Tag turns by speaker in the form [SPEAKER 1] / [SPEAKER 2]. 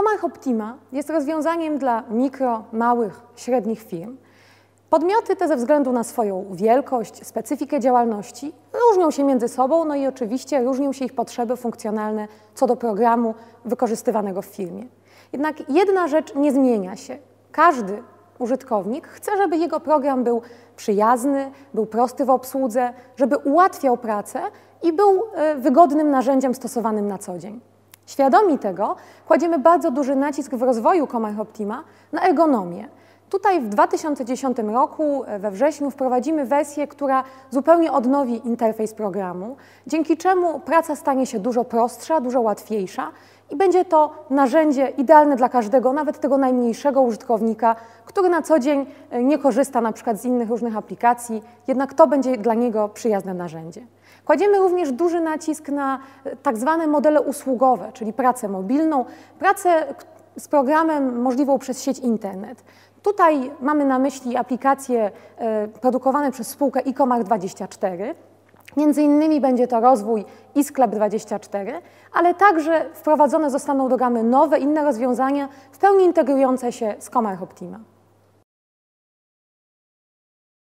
[SPEAKER 1] Command Optima jest rozwiązaniem dla mikro, małych, średnich firm. Podmioty te ze względu na swoją wielkość, specyfikę działalności różnią się między sobą, no i oczywiście różnią się ich potrzeby funkcjonalne co do programu wykorzystywanego w firmie. Jednak jedna rzecz nie zmienia się. Każdy użytkownik chce, żeby jego program był przyjazny, był prosty w obsłudze, żeby ułatwiał pracę i był e, wygodnym narzędziem stosowanym na co dzień. Świadomi tego kładziemy bardzo duży nacisk w rozwoju Command Optima na ergonomię. Tutaj w 2010 roku e, we wrześniu wprowadzimy wersję, która zupełnie odnowi interfejs programu, dzięki czemu praca stanie się dużo prostsza, dużo łatwiejsza i będzie to narzędzie idealne dla każdego, nawet tego najmniejszego użytkownika, który na co dzień e, nie korzysta na przykład z innych różnych aplikacji, jednak to będzie dla niego przyjazne narzędzie. Kładziemy również duży nacisk na e, tak zwane modele usługowe, czyli pracę mobilną, pracę z programem możliwą przez sieć internet. Tutaj mamy na myśli aplikacje e, produkowane przez spółkę e-commerce24. Między innymi będzie to rozwój eSklep24, ale także wprowadzone zostaną do gamy nowe, inne rozwiązania w pełni integrujące się z Commerce Optima.